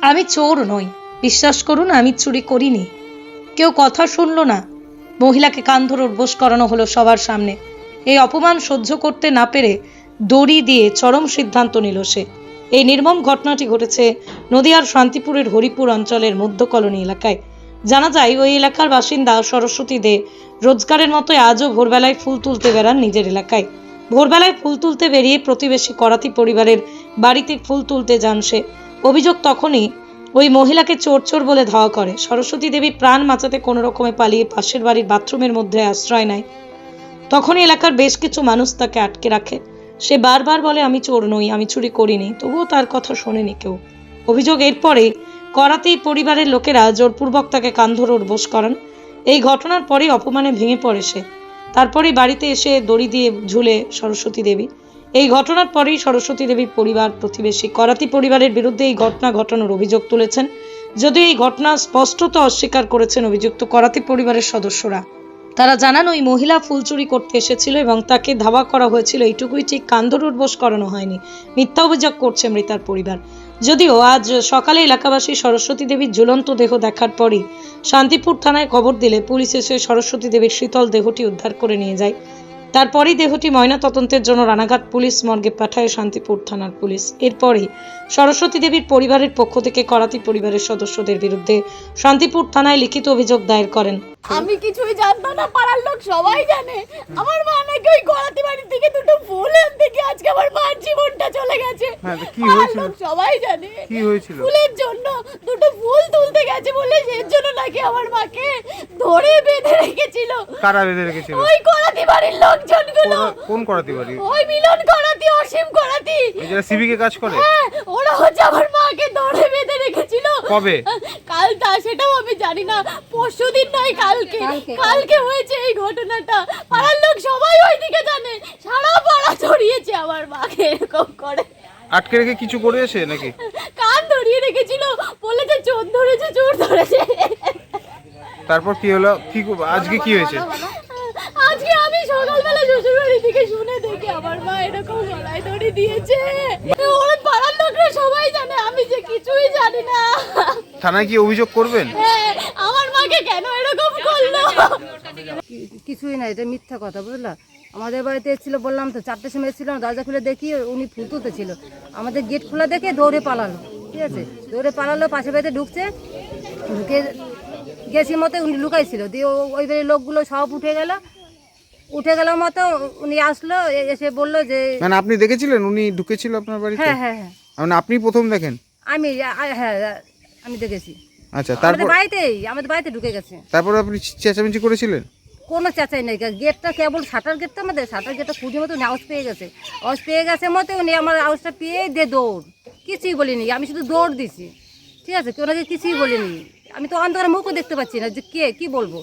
আমি চোর নই। বিশ্বাস করুন, আমি চুরি করিনি। কেউ কথা শুনলো না। মহিলাকে কান ধরে উঠবোস করানো হলো সবার সামনে। এই অপমান সহ্য করতে না পেরে দড়ি দিয়ে চরম সিদ্ধান্ত নিল সে। এই নির্মম ঘটনাটি ঘটেছে নদিয়ার শান্তিপুরের হরিপুর অঞ্চলের মধ্য কলোনি এলাকায়। জানা যায়, ওই এলাকার বাসিন্দা সরস্বতী দে রোজগারের মতো আজও ভোরবেলায় ফুল তুলতে বেড়ান নিজের এলাকায়। ভোরবেলায় ফুল তুলতে বেরিয়ে প্রতিবেশী করাতি পরিবারের বাড়িতে ফুল তুলতে যান সে। অভিযোগ তখনই ওই মহিলাকে চোর চোর বলে ধাওয়া করে। সরস্বতী দেবী প্রাণ বাঁচাতে কোনো রকমে পালিয়ে পাশের বাড়ির বাথরুমের মধ্যে আশ্রয় নেয়। তখনই এলাকার বেশ কিছু মানুষ তাকে আটকে রাখে। সে বারবার বলে, আমি চোর নই, আমি চুরি করিনি। তবুও তার কথা শোনেনি কেউ। অভিযোগ এরপরে করাতেই পরিবারের লোকেরা জোরপূর্বক তাকে কান্ধর ধরে উঠবোস করান। এই ঘটনার পরেই অপমানে ভেঙে পড়ে সে। তারপরেই বাড়িতে এসে দড়ি দিয়ে ঝুলে সরস্বতী দেবী। এই ঘটনার পরেই সরস্বতী দেবীর পরিবার প্রতিবেশী করাতি পরিবারের বিরুদ্ধে এই ঘটনা ঘটানোর অভিযোগ তুলেছেন। যদিও এই ঘটনা স্পষ্টত অস্বীকার করেছেন অভিযুক্ত করাতি পরিবারের সদস্যরা। তারা জানান, ওই মহিলা ফুল চুরি করতে এসেছিল এবং তাকে ধাওয়া করা হয়েছিল। এইটুকুই ঠিক, কান্দর উঠবোস করানো হয়নি। মিথ্যা অভিযোগ করছে মৃতার পরিবার। যদিও আজ সকালে এলাকাবাসী সরস্বতী দেবীর ঝুলন্ত দেহ দেখার পরই শান্তিপুর থানায় খবর দিলে পুলিশ এসে সরস্বতী দেবীর শীতল দেহটি উদ্ধার করে নিয়ে যায়। তারপরেই দেহটি ময়না তদন্তের জন্য রানাঘাট পুলিশ মর্গে পাঠায় শান্তিপুর থানার পুলিশ। এরপরে সরস্বতী দেবীর পরিবারের পক্ষ থেকে করাতি পরিবারের সদস্যদের বিরুদ্ধে শান্তিপুর থানায় লিখিত অভিযোগ দায়ের করেন। আমি কিছুই জানতাম না পাড়ার লোক সবাই জানে। আমার মা নাকি ওই গড়াতি বাড়ির থেকে দুটো ফুল আনতে গিয়ে আজকে আমার মার জীবনটা চলে গেছে। হ্যাঁ, কি হয়েছিল? লোক সবাই জানে। কি হয়েছিল? ফুলের জন্য দুটো ফুল তুলতে গেছে বলে এর জন্য নাকি আমার মাকে ধরে বেঁধে রেখেছিল কারা বেঁধে রেখেছিল ওই গড়াতি বাড়ির লোকজনগুলো। কোন করাতে পারি ওই মিলন করাতি অসীম করাতি। এই যারা সিভিকে কাজ করে? হ্যাঁ ওরা হচ্ছে আমার মাকে ধরে বেঁধে রেখেছিল। কবে? কাল তা সেটাও আমি জানি না। পরশু দিন নয় কালকে। কালকে। হয়েছে এই ঘটনাটা। পাড়ার লোক সবাই ওইদিকে জানে। সারা পাড়া ছড়িয়েছে আমার মাকে এরকম করে। আটকে রেখে কিছু করে এসে নাকি? কান ধরিয়ে রেখেছিল। বলেছে চোর ধরেছে চোর ধরেছে। তারপর কি হলো? কি আজকে কি হয়েছে? আজকে আমি সকালবেলা শ্বশুর বাড়ি থেকে শুনে দেখি আমার মা এরকম গলায় দড়ি দিয়েছে। ওর পাড়ার লোকরা সবাই জানে আমি যে কিছুই জানি না। থানায় কি অভিযোগ করবেন? হ্যাঁ, আমার মাকে কেন এরকম করল? কিছুই না এটা মিথ্যা কথা বুঝলা? আমাদের বাড়িতে এসেছিল বললাম তো চারটের সময় এসেছিলাম দরজা খুলে দেখি উনি ফুল ছিল। আমাদের গেট খোলা দেখে দৌড়ে পালালো ঠিক আছে? দৌড়ে পালালো পাশে বাড়িতে ঢুকছে ঢুকে গেছি মতো উনি লুকাইছিল। দিয়ে ও- ওই বাড়ির লোকগুলো সব উঠে গেল। উঠে গেল মতো উনি আসলো এসে বলল যে মানে আপনি দেখেছিলেন? উনি ঢুকেছিল আপনার বাড়িতে? হ্যাঁ হ্যাঁ হ্যাঁ। মানে আপনি প্রথম দেখেন? আমি হ্যাঁ আমি দেখেছি। আচ্ছা তারপর? বাড়িতেই আমাদের বাড়িতে ঢুকে গেছে। তারপর আপনি চেঁচামেচি করেছিলেন? কোনো চেঁচাই নেই। গেটটা কেবল শাটার গেটটা আমাদের শাটার গেটটা খুঁজে মতো আওয়াজ পেয়ে গেছে। আওয়াজ পেয়ে গেছে মতো উনি আমার আওয়াজটা পেয়ে দে দৌড়। কিছুই বলিনি। আমি শুধু দৌড় দিছি। ঠিক আছে? কেউ নাকি কিছুই বলিনি। আমি তো অন্ধকারে মুখও দেখতে পাচ্ছি না যে কে কি বলব?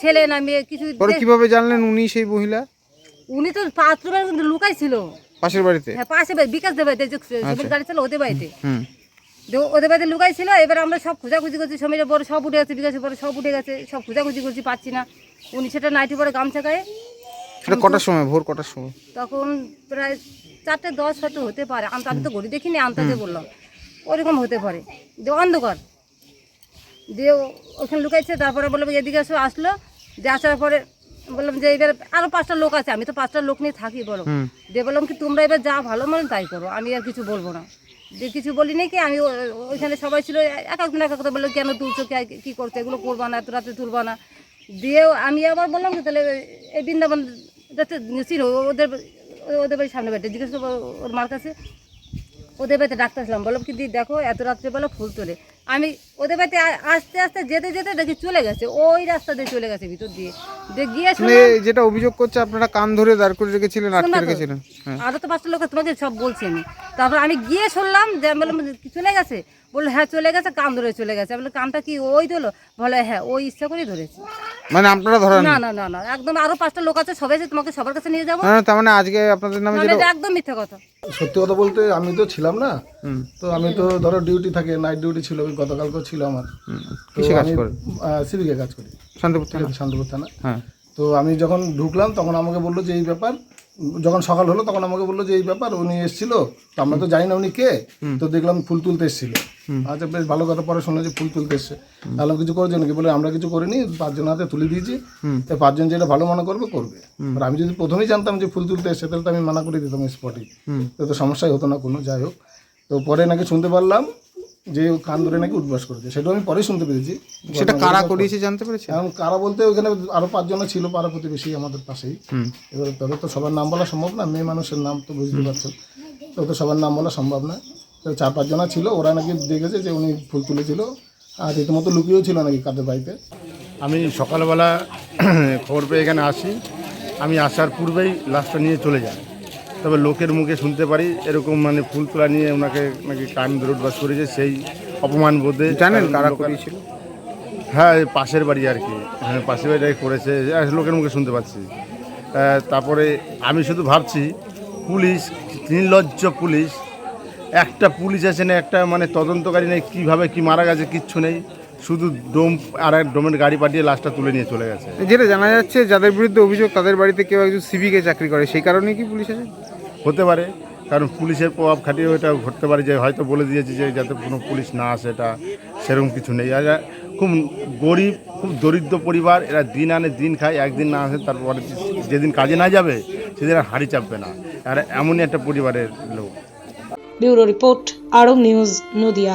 ছেলে না মেয়ে কিছু পরে কীভাবে জানলেন উনি সেই মহিলা? উনি তো বাথরুমে লুকাই ছিল। পাশের বাড়িতে? হ্যাঁ পাশে বাড়ি, বিকাশ দেবে যে গাড়ি ছিল ওদের বাড়িতে। ওদের বাড়িতে লুকাই ছিল এবার আমরা সব খোঁজাখুঁজি করছি সমীরের পরে সব উঠে গেছে বিকাশের পরে সব উঠে গেছে সব খোঁজাখুঁজি করছি পাচ্ছি না। উনি সেটা নাইটি পরে গামছা গায়ে সেটা কটার সময়? ভোর কটার সময়? তখন প্রায় চারটে দশ হয়তো হতে পারে আমি তো- তো ঘড়ি দেখিনি আন্তাজে বললাম। ওরকম হতে পারে। দিয়ে অন্ধকার। দিয়ে ওখানে লুকাইছে তারপরে বললাম এদিকে এসে আসলো। দিয়ে আসার পরে বললাম যে এবার আরও পাঁচটা লোক আছে আমি তো পাঁচটা লোক নিয়ে থাকি বলো দিয়ে বললাম কি তোমরা এবার যা ভালো মনে তাই করো আমি আর কিছু বলব না। যে কিছু বলি বলিনি কি আমি ওইখানে সবাই ছিল এক একজন এক কথা বলল কেন তুলছো কে- কি করছ এগুলো করবা না এত রাতে তুলবা না? দিয়ে আমি আবার বললাম কি তাহলে এই বৃন্দাবন যাতে ছিল ওদের ওদের বাড়ির সামনে বাড়িতে। জিজ্ঞেস করব ওর মার কাছে ওদের বাড়িতে ডাক্তার ছিলাম। বললাম কি দি দেখো এত রাত্রেবেলা ফুল তোলে। আমি ওদের বাড়িতে আস্তে আস্তে যেতে যেতে দেখি চলে গেছে। ওই রাস্তা দিয়ে চলে গেছে ভিতর দিয়ে। গিয়ে মানে যেটা অভিযোগ করছে আপনারা কান ধরে দাঁড় করে রেখেছিলেন আটকে? রেখেছিলেন। হ্যাঁ। আরও তো পাঁচটা লোক আছে, তোমাকে সব বলছি আমি। তারপর আমি গিয়ে শুনলাম যে আমি বললাম চলে গেছে? বলল হ্যাঁ চলে গেছে কান ধরে চলে গেছে। আমি বললাম কানটা কি ওই দিলো বলে হ্যাঁ ওই ইচ্ছা করেই ধরেছে। মানে আপনারা ধরেন না না? না না একদম আরও পাঁচটা লোক আছে সবাই আছে তোমাকে সবার কাছে নিয়ে যাব। না না, তার মানে আজকে আপনাদের নামে নাহলে যেটা একদম মিথ্যা কথা। সত্যি কথা বলতে আমি তো ছিলাম না। হুম। তো আমি তো ধরো ডিউটি থাকে নাইট ডিউটি ছিল ওই গতকালকেও ছিল আমার। হুম। কিসে কাজ করেন? সিভিকে কাজ করি। শান্তিপুর থানা? আছে শান্তপুর থানা। হ্যাঁ। তো আমি যখন ঢুকলাম তখন আমাকে বলল যে এই ব্যাপার। যখন সকাল হলো তখন আমাকে বলল যে এই ব্যাপার উনি এসেছিল। তো আমরা তো জানি না উনি কে। তো দেখলাম ফুল তুলতে এসেছিল। আচ্ছা বেশ ভালো কথা পরে শুনলো যে ফুল তুলতে এসছে। তাহলে কিছু করেছে নাকি বলে আমরা কিছু করিনি পাঁচজন হাতে তুলে দিয়েছি। তো পাঁচজন যেটা ভালো মনে করবে করবে। আর আমি যদি প্রথমেই জানতাম যে ফুল তুলতে এসছে তাহলে তো আমি মানা করে দিতাম স্পটে তো তো সমস্যাই হতো না কোনো যাই হোক। তো পরে নাকি শুনতে পারলাম যে ও কান ধরে নাকি উঠবাস করেছে সেটাও আমি পরেই শুনতে পেরেছি। সেটা কারা করিয়েছে জানতে পেরেছি এখন কারা বলতে ওখানে আরও পাঁচজন ছিল পাড়া প্রতিবেশী আমাদের পাশেই। এবার তাদের তো সবার নাম বলা সম্ভব না মেয়ে মানুষের নাম তো বুঝতে পারছেন। তো তো সবার নাম বলা সম্ভব না। তো চার পাঁচজনা ছিল ওরা নাকি দেখেছে যে উনি ফুল তুলেছিল আর রীতিমতো লুকিয়েও ছিল নাকি কাদের বাড়িতে। আমি সকালবেলা খবর পেয়ে এখানে আসি। আমি আসার পূর্বেই লাশটা নিয়ে চলে যাই। তবে লোকের মুখে শুনতে পারি এরকম মানে ফুল তোলা নিয়ে ওনাকে নাকি কান উঠবাস করেছে সেই অপমান বোধে জানেন কারা করিয়েছিল হ্যাঁ পাশের বাড়ি আর কি। হ্যাঁ পাশের বাড়িটাই করেছে লোকের মুখে শুনতে পাচ্ছি। তারপরে আমি শুধু ভাবছি পুলিশ নির্লজ্জ পুলিশ একটা পুলিশ আছে না একটা মানে তদন্তকারী নেই কীভাবে কি মারা গেছে কিচ্ছু নেই শুধু ডোম আর এক ডোমের গাড়ি পাঠিয়ে লাশটা তুলে নিয়ে চলে গেছে। যেটা জানা যাচ্ছে যাদের বিরুদ্ধে অভিযোগ তাদের বাড়িতে কেউ একজন সিভিকে চাকরি করে সেই কারণেই কি পুলিশ আছে? হতে পারে, কারণ পুলিশের প্রভাব খাটিয়ে এটা ঘটতে পারে যে হয়তো বলে দিয়েছে যে যাতে কোনো পুলিশ না আসে, এটা সেরকম কিছু নেই। আর খুব গরিব, খুব দরিদ্র পরিবার, এরা দিন আনে দিন খায়, একদিন না আসে তারপরে যেদিন কাজে না যাবে, সেদিন আর হাড়ি চাপবে না। আর এমনই একটা পরিবারের লোক। Bureau report, Arab news, Nadia.